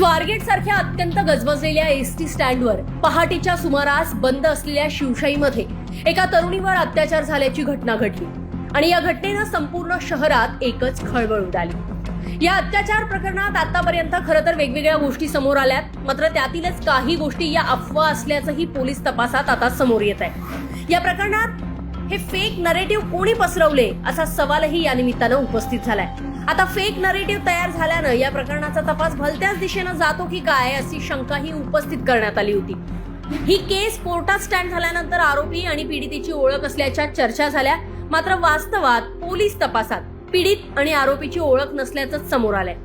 स्वारगेट सारख्या अत्यंत गजबजलेल्या एस टी स्टँडवर पहाटेच्या सुमारास बंद असलेल्या शिवशाहीमध्ये एका तरुणीवर अत्याचार झाल्याची घटना घडली. आणि या घटनेनं संपूर्ण शहरात एकच खळबळ उडाली. या अत्याचार प्रकरणात आतापर्यंत खरं तर वेगवेगळ्या गोष्टी समोर आल्यात मात्र त्यातीलच काही गोष्टी या अफवा असल्याचंही पोलीस तपासात आता समोर येत आहे या प्रकरणात हे फेक नरेटिव्ह कोणी पसरवले? असा सवालही या निमित्तानं उपस्थित झालाय. आता फेक नरेटिव्ह तयार झाल्यानं या प्रकरणाचा तपास भलत्याच दिशेनं जातो की काय अशी शंकाही उपस्थित करण्यात आली होती. ही केस कोर्टात स्टँड झाल्यानंतर आरोपी आणि पीडितेची ओळख असल्याच्या चर्चा झाल्या. मात्र वास्तवात पोलीस तपासात पीडित आणि आरोपीची ओळख नसल्याचं समोर आलंय.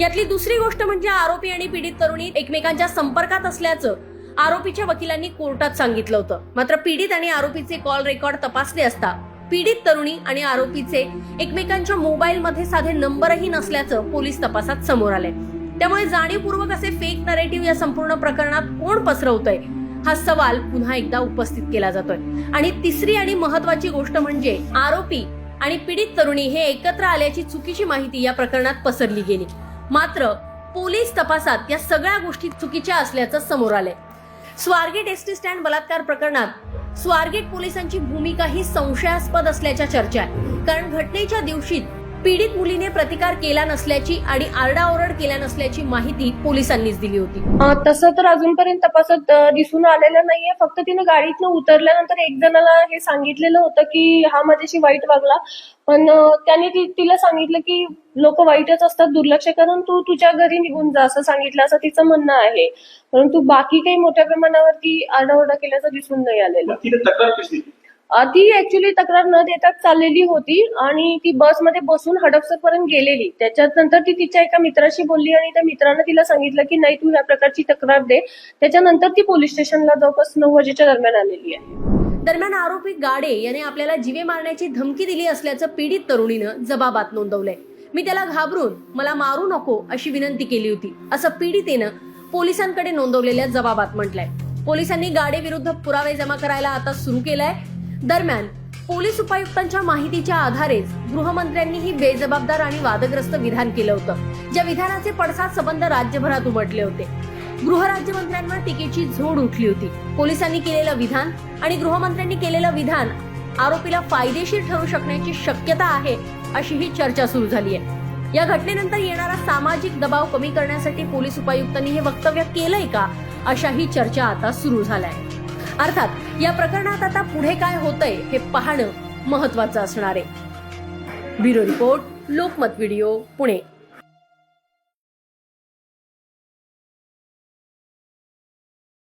यातली दुसरी गोष्ट म्हणजे आरोपी आणि पीडित तरुणी एकमेकांच्या संपर्कात असल्याचं आरोपीच्या वकिलांनी कोर्टात सांगितलं होतं. मात्र पीडित आणि आरोपीचे कॉल रेकॉर्ड तपासले असता पीडित तरुणी आणि आरोपीचे एकमेकांच्या मोबाईलमध्ये साधे नंबरही नसल्याचं पोलीस तपासात समोर आलंय. त्यामुळे जाणीवपूर्वक असे फेक नरेटिव्ह या संपूर्ण प्रकरणात कोण पसरवतंय हा सवाल पुन्हा एकदा उपस्थित केला जातोय. आणि तिसरी आणि महत्वाची गोष्ट म्हणजे आरोपी आणि पीडित तरुणी हे एकत्र आल्याची चुकीची माहिती या प्रकरणात पसरली गेली. मात्र पोलीस तपासात या सगळ्या गोष्टी चुकीच्या असल्याचं समोर आलंय. स्वारगेट एसटी स्टँड बलात्कार प्रकरणात स्वारगेट पोलिसांची भूमिका ही संशयास्पद असल्याच्या चर्चा आहे कारण घटनेच्या दिवशी पीडित मुलीने प्रतिकार केला नसल्याची आणि आरडाओरड केल्या नसल्याची माहिती पोलिसांनीच दिली होती. तसं तर अजूनपर्यंत तपासात दिसून आलेलं नाहीये. फक्त तिने गाडीतनं उतरल्यानंतर एक जणाला हे सांगितलेलं होतं की हा माझ्याशी वाईट वागला. पण त्याने तिला सांगितलं की लोक वाईटच असतात दुर्लक्ष करून तू तुझ्या घरी निघून जा असं सांगितलं असं तिचं म्हणणं आहे. परंतु बाकी काही मोठ्या प्रमाणावरती आरडाओरडा केल्याचं दिसून नाही आलेलं. ती ऍक्च्युली तक्रार न देताच चाललेली होती आणि ती बसमध्ये बसून हडपसर पर्यंत गेलेली. त्याच्यात नंतर ती तिच्या एका मित्राशी बोलली आणि त्या मित्रानं तिला सांगितलं की नाही तू ह्या प्रकारची तक्रार दे. त्याच्यानंतर ती पोलीस स्टेशनला जवळपास नऊ वाजेच्या दरम्यान आलेली आहे. दरम्यान आरोपी गाडे याने आपल्याला जीवे मारण्याची धमकी दिली असल्याचं पीडित तरुणीनं जबाबात नोंदवलंय. मी त्याला घाबरून मला मारू नको अशी विनंती केली होती असं पीडितेनं पोलिसांकडे नोंदवलेल्या जबाबात म्हटलंय. पोलिसांनी गाडे विरुद्ध पुरावे जमा करायला आता सुरू केलाय. दरम्यान पोलीस उपायुक्तांच्या माहितीच्या आधारेच गृहमंत्र्यांनी ही बेजबाबदार आणि वादग्रस्त विधान केलं होतं ज्या विधानाचे पडसाद संबंध राज्यभरात उमटले होते. गृहराज्यमंत्र्यांवर टीकेची झोड उठली होती. पोलिसांनी केलेलं विधान आणि गृहमंत्र्यांनी केलेलं विधान आरोपीला फायदेशीर ठरू शकण्याची शक्यता आहे अशी ही चर्चा सुरू झाली आहे. या घटनेनंतर येणारा सामाजिक दबाव कमी करण्यासाठी पोलीस उपायुक्तांनी हे वक्तव्य केलंय का अशाही चर्चा आता सुरू झालाय अर्थात या प्रकरणात आता पुढे काय होतंय हे पाहणं महत्वाचं असणार आहे. Bureau report Lokmat video Pune.